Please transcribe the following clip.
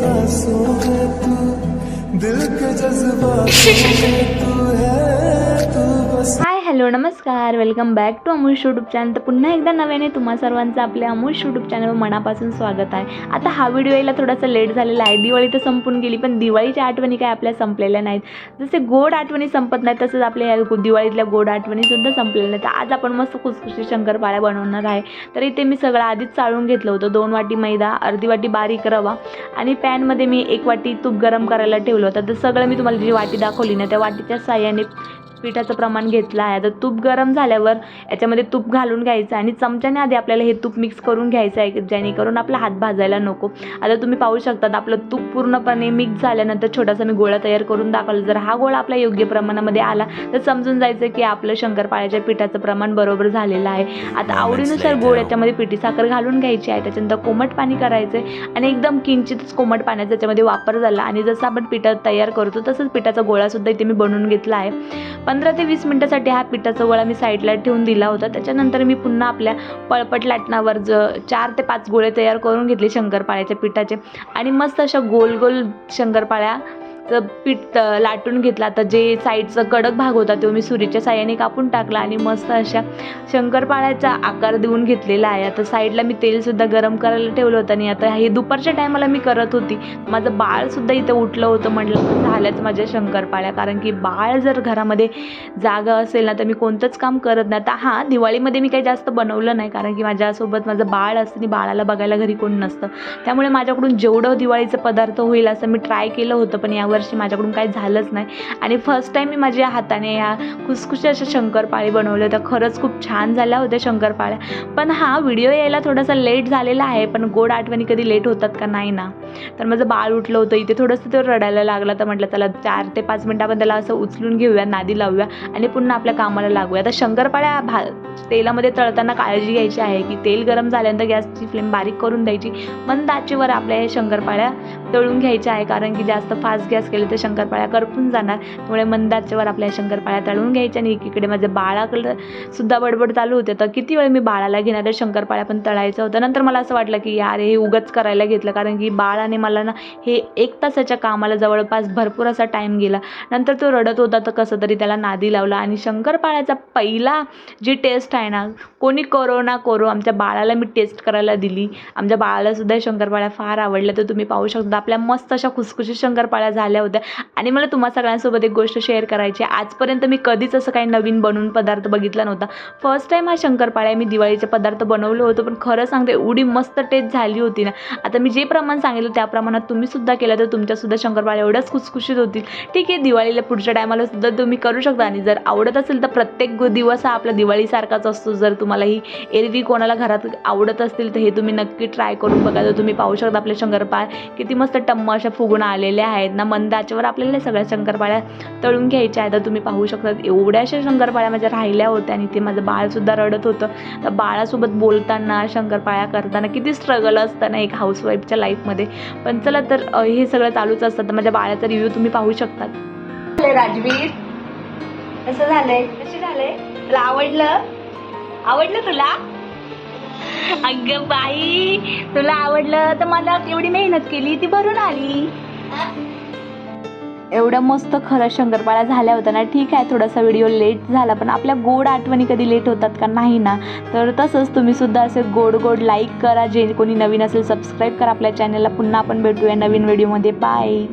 सांसों में तू दिल के जज्बातों में तू है तू। बस हाय हॅलो नमस्कार welcome back to अमूश YouTube channel तर पुन्हा एकदा नव्याने तुम्हा सर्वांचं आपल्या अमूश यूट्यूब चॅनलवर मनापासून स्वागत आहे. आता हा व्हिडिओ यायला थोडासा लेट झालेला आहे. दिवाळी तर संपून गेली पण दिवाळीच्या आठवणी काय आपल्या संपलेल्या नाहीत. जसे गोड आठवणी संपत नाहीत तसंच आपल्या या दिवाळीतल्या गोड आठवणीसुद्धा संपलेल्या नाहीत. आज आपण मस्त खुसखुशी शंकरपाळ्या बनवणार आहे. तर इथे मी सगळं आधीच चाळून घेतलं होतं. दोन वाटी मैदा अर्धी वाटी बारीक रवा आणि पॅनमध्ये मी एक वाटी तूप गरम करायला ठेवलं होतं. तर सगळं मी तुम्हाला जी वाटी दाखवली ना त्या वाटीच्या साह्याने पिठाचं प्रमाण घेतलं आहे. आता तूप गरम झाल्यावर याच्यामध्ये तूप घालून घ्यायचं आणि चमच्याने आधी आपल्याला हे तूप मिक्स करून घ्यायचं आहे जेणेकरून आपला हात भाजायला नको. आता तुम्ही पाहू शकतात आपलं तूप पूर्णपणे मिक्स झाल्यानंतर छोटासा मी गोळा तयार करून दाखवला. जर हा गोळा आपल्या योग्य प्रमाणामध्ये आला तर समजून जायचं की आपलं शंकरपाळ्याच्या पिठाचं प्रमाण बरोबर झालेलं आहे. आता आवडीनुसार गोळ याच्यामध्ये पिठी साखर घालून घ्यायची आहे. त्याच्यानंतर कोमट पाणी करायचं आहे आणि एकदम किंचितच कोमट पाण्याचा याच्यामध्ये वापर झाला. आणि जसं आपण पिठं तयार करतो तसंच पिठाचा गोळासुद्धा इथे मी बनवून घेतला आहे. पंधरा ते वीस मिनटासाठी हा पिठाचा गोळा मी साईडला ठेवून दिला होता. त्याच्यानंतर मी पुन्हा आपल्या पळपट लाटणावर ज चार ते पाच गोळे तयार करून घेतले शंकरपाळ्याच्या पिठाचे. आणि मस्त अशा गोल गोल शंकरपाळ्या चं पीठ लाटून घेतला. आता जे साईडचा कडक भाग होता तो मी सुरीच्या साह्याने कापून टाकला आणि मस्त अशा शंकरपाळ्याचा आकार देऊन घेतलेला आहे. आता साईडला मी तेलसुद्धा गरम करायला ठेवलं होतं आणि आता हे दुपारच्या टायमाला मी करत होती. माझं बाळसुद्धा इथं उठलं होतं म्हटलं झाल्याच माझ्या शंकरपाळ्या. कारण की बाळ जर घरामध्ये जागा असेल ना तर मी कोणतंच काम करत नाही. आता हां दिवाळीमध्ये मी काही जास्त बनवलं नाही. कारण की माझ्यासोबत माझं बाळ असतं आणि बाळाला बघायला घरी कोण नसतं. त्यामुळे माझ्याकडून जेवढं दिवाळीचं पदार्थ होईल असं मी ट्राय केलं होतं पण यावर वर्षी माझ्याकडून काही झालंच नाही. आणि फर्स्ट टाईम मी माझ्या हाताने या खुसखुशी अशा शंकरपाळी बनवल्या होत्या. खरंच खूप छान झाल्या होत्या शंकरपाळ्या. पण हा व्हिडिओ यायला थोडासा लेट झालेला आहे. पण गोड आठवणी कधी लेट होतात का नाही ना. तर माझं बाळ उठलं होतं. इथे थोडंसं तर रडायला लागला तर म्हटलं चला चार ते पाच मिनटं आपण त्याला असं उचलून घेऊया नादी लावूया आणि पुन्हा आपल्या कामाला लागूया. आता शंकरपाळ्या भा तेलामध्ये तळताना काळजी घ्यायची आहे की तेल गरम झाल्यानंतर गॅसची फ्लेम बारीक करून द्यायची. मंद आचेवर आपल्या हे शंकरपाळ्या तळून घ्यायच्या आहे. कारण की जास्त फास्ट गॅस केले तर शंकरपाळ्या करपून जाणार. त्यामुळे मंदाच्यावर आपल्या शंकरपाळ्या तळून घ्यायच्या आणि एकीकडे माझ्या बाळाकडं सुद्धा बडबड चालू होते. तर किती वेळ मी बाळाला घेणार? आहे शंकरपाळ्या पण तळायचं होतं. नंतर मला असं वाटलं की यार हे उगच करायला घेतलं. कारण की बाळाने मला ना हे एक तासाच्या कामाला जवळपास भरपूर असा टाईम गेला. नंतर तो रडत होता तर कसं तरी त्याला नादी लावला. आणि शंकरपाळ्याचा पहिला जी टेस्ट आहे ना कोणी करो ना करो आमच्या बाळाला मी टेस्ट करायला दिली. आमच्या बाळाला सुद्धा शंकरपाळ्या फार आवडल्या. तर तुम्ही पाहू शकता आपल्या मस्त अशा खुसखुशीत शंकरपाळ्या झाल्या. होत्या. आणि मला तुम्हा सगळ्यांसोबत एक गोष्ट शेअर करायची आहे. आजपर्यंत मी कधीच असं काही नवीन बनवून पदार्थ बघितला नव्हता. फर्स्ट टाईम हा शंकरपाळ्या मी दिवाळीचे पदार्थ बनवलं होतं पण खरं सांगते एवढी मस्त टेस्ट झाली होती ना. आता मी जे प्रमाण सांगितलं त्या प्रमाणात तुम्ही सुद्धा केलं तर तुमच्यासुद्धा शंकरपाळ्या एवढ्याच खुसखुशीत होतील. ठीक आहे दिवाळीला पुढच्या टायमाला सुद्धा तुम्ही करू शकता. आणि जर आवडत असेल तर प्रत्येक दिवस हा आपला दिवाळीसारखाच असतो. जर तुम्हाला ही एरवी कोणाला घरात आवडत असतील तर हे तुम्ही नक्की ट्राय करून बघा. तर तुम्ही पाहू शकता आपले शंकरपाळ किती मस्त टम्म अशा फुगून आलेल्या आहेत ना मंद आचेवर आपल्याला सगळ्या शंकरपाळ्या तळून घ्यायच्या आहेत. तर तुम्ही पाहू शकता एवढ्याशा शंकरपाळ्या माझ्या राहिल्या होत्या आणि ते माझं बाळसुद्धा रडत होतं. तर बाळासोबत बोलताना शंकरपाळ्या करताना किती स्ट्रगल असतं ना एक हाऊसवाईफच्या लाईफमध्ये पण चला तर हे सगळं चालूच असतं. तर माझ्या बाळाचा रिव्ह्यू तुम्ही पाहू शकता झालंय राजवीर. कसं झालंय? कसे झालंय? तुला आवडलं? आवडलं तुला? अगं बाई तुला आवडलं तर मला एवढी मेहनत केली? ती भरून आली. एवढं मस्त खरं शंकरपाळ्या झाल्या होत्या ना. ठीक आहे थोडासा व्हिडिओ लेट झाला पण आपल्या गोड आठवणी कधी लेट होतात का? नाही ना. तर तसंच तुम्हीसुद्धा असे गोड गोड लाईक करा. जे कोणी नवीन असेल सबस्क्राईब करा आपल्या चॅनलला पुन्हा आपण भेटूया नवीन व्हिडिओमध्ये बाय